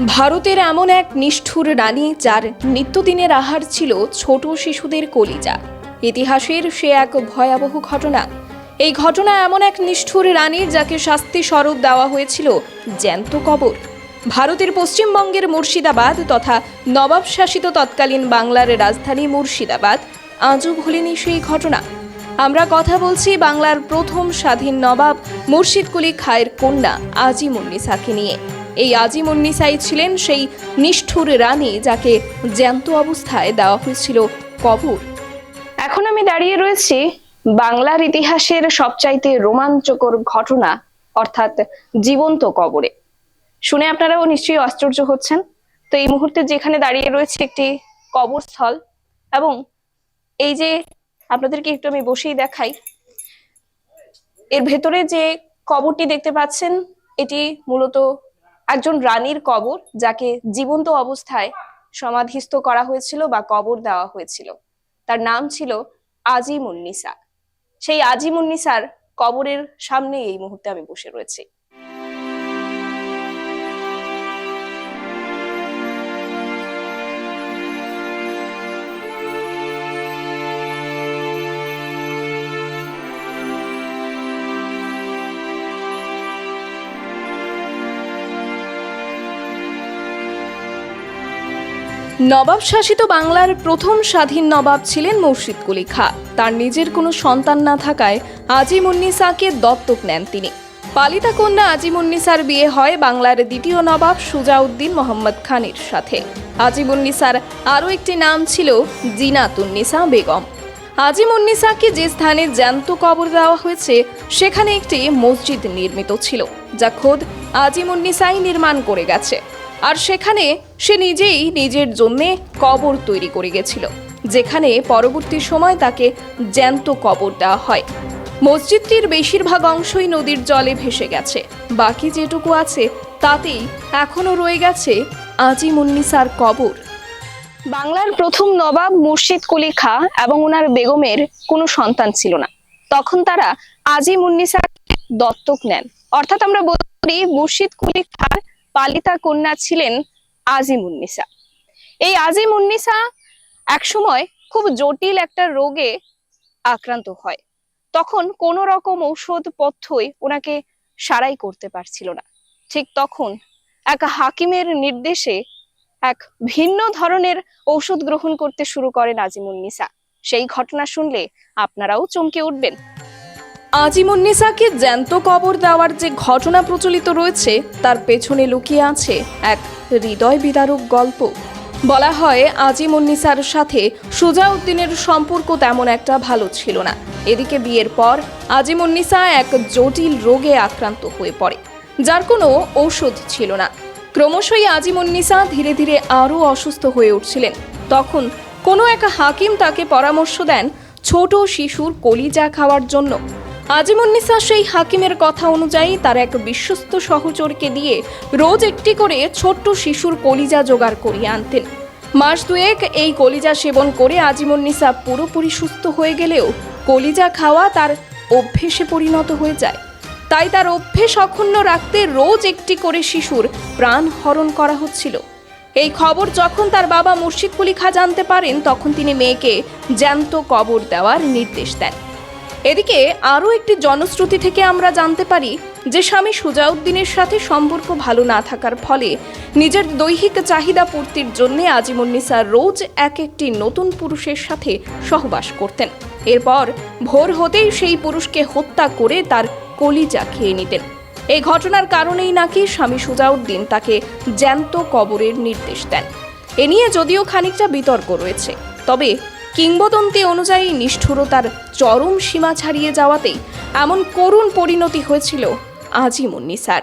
ভারতের এমন এক নিষ্ঠুর রানী যার নিত্যদিনের আহার ছিল ছোট শিশুদের কলিজা। ইতিহাসের সে এক ভয়াবহ ঘটনা। এই ঘটনা এমন এক নিষ্ঠুর রানীর যাকে শাস্তি স্বরূপ দেওয়া হয়েছিল জ্যান্ত কবর। ভারতের পশ্চিমবঙ্গের মুর্শিদাবাদ তথা নবাব শাসিত তৎকালীন বাংলার রাজধানী মুর্শিদাবাদ আজও ভুলেনি সেই ঘটনা। আমরা কথা বলছি বাংলার প্রথম স্বাধীন নবাব মুর্শিদ কুলি খায়ের কন্যা আজিমুন্নিসাকে নিয়ে। এই আজিমুন্নিসাই ছিলেন সেই নিষ্ঠুর রানী যাকে জ্যান্ত অবস্থায় দেওয়া হয়েছিল কবর। এখন আমি দাঁড়িয়ে রয়েছি বাংলার ইতিহাসের সবচাইতে রোমাঞ্চকর ঘটনা, অর্থাৎ জীবন্ত কবরে। শুনে আপনারাও নিশ্চয়ই আশ্চর্য হচ্ছেন। তো এই মুহূর্তে যেখানে দাঁড়িয়ে রয়েছে একটি কবরস্থল এবং এই যে আপনাদেরকে একটু আমি বসেই দেখাই, এর ভেতরে যে কবরটি দেখতে পাচ্ছেন, এটি মূলত একজন রানীর কবর যাকে জীবন্ত অবস্থায় সমাধিস্থ করা হয়েছিল বা কবর দেওয়া হয়েছিল। তার নাম ছিল আজিমুন্নিসা সেই আজিমুন্নিসার কবরের সামনে এই মুহূর্তে আমি বসে রয়েছি। নবাব শাসিত বাংলার প্রথম স্বাধীন নবাব ছিলেন মুর্শিদ কুলি খা। তার নিজের কোনো সন্তান না থাকায় আজিমুন্নিসাকে দত্তক নেন তিনি। পালিতা কন্যা আজিমুন্নিসার বিয়ে হয় বাংলার দ্বিতীয় নবাব সুজাউদ্দিন মোহাম্মদ খানের সাথে। আজিমুন্নিসার আরও একটি নাম ছিল জিনাতুন্নিসা বেগম। আজিমুন্নিসাকে যে স্থানে জ্যান্ত কবর দেওয়া হয়েছে, সেখানে একটি মসজিদ নির্মিত ছিল, যা খোদ আজিমুন্নিসাই নির্মাণ করে গেছে। আর সেখানে সে নিজেই নিজের জন্যে কবর তৈরি করে গেছিল, যেখানে পরবর্তী সময় তাকে জ্যান্ত কবর দেওয়া হয়। মসজিদটির বেশিরভাগ অংশই নদীর জলে ভেসে গেছে, বাকি যেটুকু আছে তাতেই এখনও রয়ে গেছে আজিমুন্নিসার কবর। বাংলার প্রথম নবাব মুর্শিদ কুলি খা এবং ওনার বেগমের কোনো সন্তান ছিল না। তখন তারা আজিমুন্নিসা দত্তক নেন। অর্থাৎ আমরা পারি মুর্শিদ কুলি খার পালিতা কন্যা ছিলেন আজিমুন্নিসা এই আজিমুন্নিসা একসময় খুব জটিল একটা রোগে আক্রান্ত হয়। তখন কোন রকম ঔষধ পথ্যই ওনাকে সারাই করতে পারছিল না। ঠিক তখন এক হাকিমের নির্দেশে এক ভিন্ন ধরনের ঔষধ গ্রহণ করতে শুরু করেন আজিমুন্নিসা সেই ঘটনা শুনলে আপনারাও চমকে উঠবেন। আজিমুন্নিসাকে জ্যান্ত কবর দেওয়ার যে ঘটনা প্রচলিত রয়েছে, তার পেছনে লুকিয়ে আছে এক হৃদয় বিদারক গল্প। বলা হয়, আজিমুন্নিসার সাথে সুজাউদ্দিনের সম্পর্ক তেমন একটা ভালো ছিল না। এদিকে বিয়ের পর আজিমুন্নিসা এক জটিল রোগে আক্রান্ত হয়ে পড়ে, যার কোনো ঔষধ ছিল না। ক্রমশই আজিমুন্নিসা ধীরে ধীরে আরও অসুস্থ হয়ে উঠছিলেন। তখন কোনো এক হাকিম তাকে পরামর্শ দেন ছোট শিশুর কলিজা খাওয়ার জন্য। আজিমুন্নিসা সেই হাকিমের কথা অনুযায়ী তার এক বিশ্বস্ত সহচরকে দিয়ে রোজ একটি করে ছোট্ট শিশুর কলিজা জোগাড় করিয়ে আনতেন। মাস দুয়েক এই কলিজা সেবন করে আজিমুন্নিসা পুরোপুরি সুস্থ হয়ে গেলেও কলিজা খাওয়া তার অভ্যেসে পরিণত হয়ে যায়। তাই তার অভ্যেস অক্ষুণ্ণ রাখতে রোজ একটি করে শিশুর প্রাণ হরণ করা হচ্ছিল। এই খবর যখন তার বাবা মুর্শিদ কুলি খা জানতে পারেন, তখন তিনি মেয়েকে জ্যান্ত কবর দেওয়ার নির্দেশ দেন। এদিকে আরও একটি জনশ্রুতি থেকে আমরা জানতে পারি যে স্বামী সুজাউদ্দিনের সাথে সম্পর্ক ভালো না থাকার ফলে নিজের দৈহিক চাহিদা পূর্তির জন্য আজিমুন্নিসা রোজ এক একটি নতুন পুরুষের সাথে সহবাস করতেন। এরপর ভোর হতেই সেই পুরুষকে হত্যা করে তার কলিজা খেয়ে নিতেন। এই ঘটনার কারণেই নাকি স্বামী সুজাউদ্দিন তাকে জ্যান্ত কবরের নির্দেশ দেন। এ নিয়ে যদিও খানিকটা বিতর্ক রয়েছে, তবে কিংবদন্তি অনুযায়ী নিষ্ঠুরতার চরম সীমা ছাড়িয়ে যাওয়াতে এমন করুণ পরিণতি হয়েছিল আজিমুন্নিসার